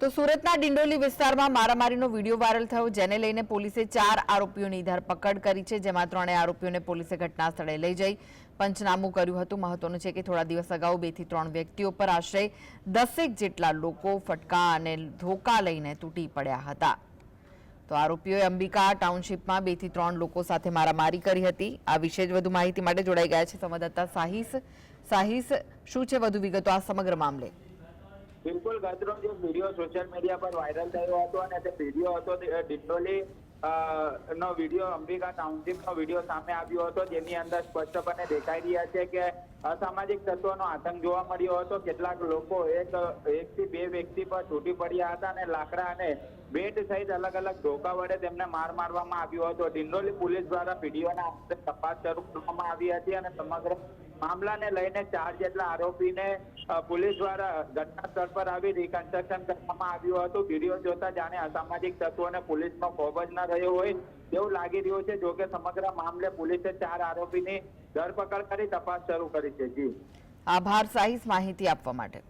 તો સુરતના ડિંડોલી વિસ્તારમાં મારામારીનો વીડિયો વાયરલ થયો, જેને લઈને પોલીસે ચાર આરોપીઓની ધરપકડ કરી છે, જેમાં ત્રણેય આરોપીઓને પોલીસે ઘટના સ્થળે લઈ જઈ પંચનામું કર્યું હતું. મહત્વનું છે કે થોડા દિવસ અગાઉ બેથી ત્રણ વ્યક્તિઓ પર આશરે દસેક જેટલા લોકો ફટકા અને ધોકા લઈને તૂટી પડ્યા હતા. તો આરોપીઓએ અંબિકા ટાઉનશીપમાં બેથી ત્રણ લોકો સાથે મારામારી કરી હતી. આ વિશે જ વધુ માહિતી માટે જોડાઈ ગયા છે સંવાદદાતા સાહિસ. સાહિસ, શું છે વધુ વિગતો આ સમગ્ર મામલે? બિલકુલ ગતરો જે વીડિયો સોશિયલ મીડિયા પર વાયરલ થયો હતો અને તે વીડિયો હતો ડિટોલી નો વીડિયો અંબિકા ટાઉનશીપ નો વીડિયો સામે આવ્યો હતો, જેની અંદર સ્પષ્ટપણે દેખાઈ રહ્યા છે કે અસામાજિક તત્વોનો આતંક જોવા મળ્યો હતો. કેટલાક લોકો એક એક થી બે વ્યક્તિ પર છૂટી પડ્યા હતા અને લાકડા અને બેટ સહિત અલગ અલગ ધોકા વડે તેમને માર મારવામાં આવ્યો હતો. ડિંડોલી પોલીસ દ્વારા આધારે તપાસ શરૂ કરવામાં આવી હતી અને સમગ્ર મામલાને લઈને ચાર જેટલા આરોપીને પોલીસ દ્વારા ઘટના સ્થળ પર આવી રિકન્સ્ટ્રક્શન કરવામાં આવ્યું હતું. વીડિયો જોતા જાણે અસામાજિક તત્વોને પોલીસનો ખોબ જ ન રહ્યો હોય તેવું લાગી રહ્યું છે. જોકે સમગ્ર મામલે પોલીસે ચાર આરોપીની ધરપકડ કરી તપાસ શરૂ કરી છે. જી. આભાર, સાહિસ માહિતી આપવા માટે.